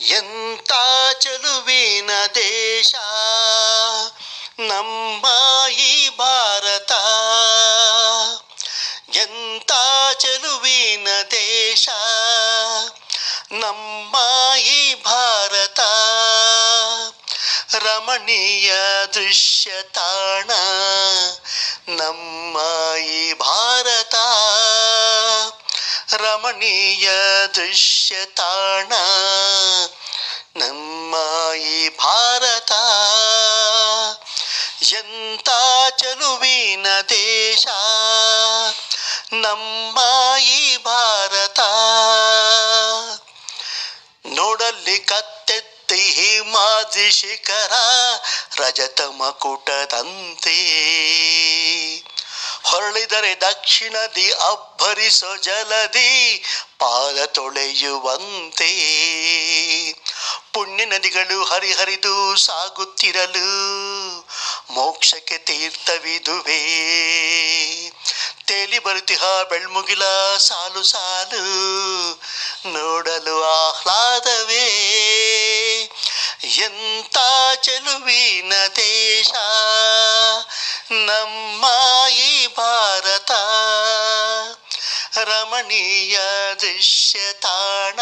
ಎಂತ ಚೆಲುವಿನ ದೇಶ, ನಮ್ಮ ಈ ಭಾರತ. ಎಂತ ಚೆಲುವಿನ ದೇಶ, ನಮ್ಮ ಈ ಭಾರತ. ರಮಣೀಯ ದೃಶ್ಯ ತಾಣ, ನಮ್ಮ ಈ ರಮಣೀಯ ದೃಶ್ಯ ತಾಣ, ನಮ್ಮ ಈ ಭಾರತ. ಎಂತ ಚಲುವಿನ ದೇಶ, ನಮ್ಮ ಈ ಭಾರತ. ನೋಡಲ್ಲಿ ಕತ್ತೆತ್ತಿ ಹಿಮಾದಿ ಶಿಖರ ರಜತ ಮಕುಟದಂತೆ ಹೊರಳಿದರೆ ದಕ್ಷಿಣದಿ ಅಬ್ಬರಿಸೋ ಜಲದಿ ಪಾದ ತೊಳೆಯುವಂತೆ. ಪುಣ್ಯ ನದಿಗಳು ಹರಿಹರಿದು ಸಾಗುತ್ತಿರಲು ಮೋಕ್ಷಕ್ಕೆ ತೀರ್ಥವಿದುವೆ. ತೇಲಿ ಬರುತ್ತಿಹ ಬೆಳ್ಮುಗಿಲ ಸಾಲು ಸಾಲು ನೋಡಲು ಆಹ್ಲಾದವೇ. ಎಂತ ಚೆಲುವಿನ ದೇಶ, ನಮ್ಮ ರಮಣೀಯ ದೃಶ್ಯ ತಾಣ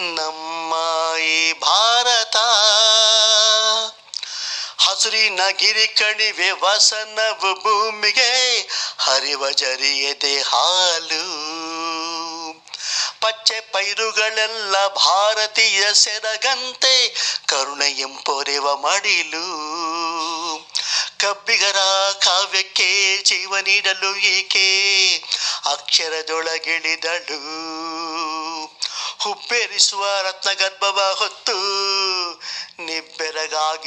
ನಮ್ಮ ಈ ಭಾರತ. ಹಸುರಿನ ಗಿರಿ ಕಣಿವೆ ವಸನವು ಭೂಮಿಗೆ ಹರಿವ ಜರಿಯದೆ ಹಾಲು. ಪಚ್ಚೆ ಪೈರುಗಳೆಲ್ಲ ಭಾರತೀಯ ಸೆರಗಂತೆ ಕರುಣೆ ಎಂಪೊರೆವ ಮಡಿಲು. ಕಬ್ಬಿಗರ ಕಾವ್ಯಕ್ಕೆ ಜೀವ ನೀಡಲು ಈಕೆ ಅಕ್ಷರದೊಳಗಿಳಿದಳು. ಹುಬ್ಬೇರಿಸುವ ರತ್ನಗರ್ಭವ ಹೊತ್ತು ನಿಬ್ಬೆರಗಾಗಿಸುವಳು.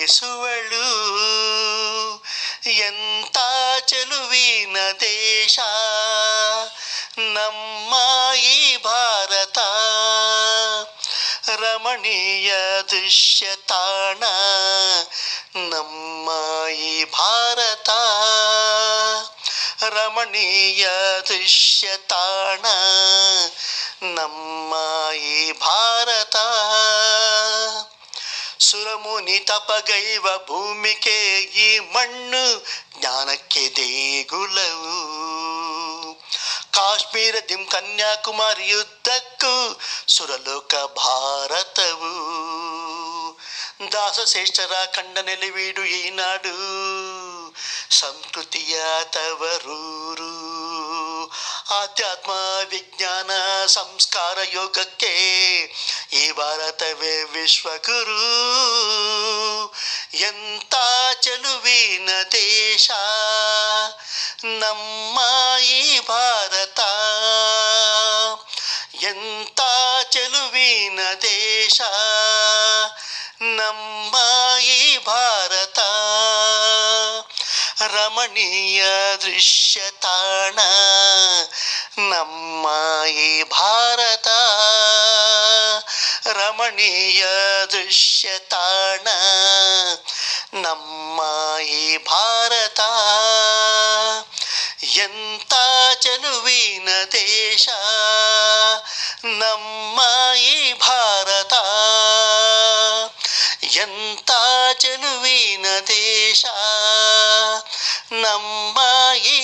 ಎಂತ ಚೆಲುವಿನ ದೇಶ, ನಮ್ಮ ಈ ಭಾರತ. ರಮಣೀಯ ದೃಶ್ಯ ತಾಣ ನಮ್ಮ ಈ ಭಾರತ. ರಮಣೀಯ ದೃಶ್ಯ ತಾಣ. ನಮ್ಮ ಈ ಭಾರತ. ಸುರಮುನಿ ತಪಗೈವ ಭೂಮಿಕೆ ಈ ಮಣ್ಣು ಜ್ಞಾನಕ್ಕೆ ದೇಗುಲವು. ಕಾಶ್ಮೀರ ದಿಂ ಕನ್ಯಾಕುಮಾರಿ ಯುದ್ಧಕ್ಕೂ ಸುರಲೋಕ ಭಾರತವು. ದಾಸಶ್ರೇಷ್ಠರ ಕಂಡ ನೆಲೆವೀಡು ಈ ನಾಡು. ಸಂಸ್ಕೃತಿಯ ತವರೂರು ಆಧ್ಯಾತ್ಮ ವಿಜ್ಞಾನ ಸಂಸ್ಕಾರ ಯೋಗಕ್ಕೆ ಈ ಭಾರತವೇ ವಿಶ್ವಗುರು. ಎಂತ ಚೆಲುವಿನ ದೇಶ, ನಮ್ಮ ಈ ಭಾರತ. ಎಂತ ಚೆಲುವಿನ ದೇಶ, ನಮ್ಮ ರಮಣೀಯ ದೃಶ್ಯ ತಾಣ ನಮ್ಮ ಈ ಭಾರತ. ರಮಣೀಯ ದೃಶ್ಯ ತಾಣ ನಮ್ಮ ಈ ಭಾರತ. ಎಂತ ಚೆಲುವಿನ ದೇಶ ನಮ್ಮ ಈ ಭಾರತ. ಎಂತ ಚೆಲುವಿನ ದೇಶ ನಮ್ಮ ಈ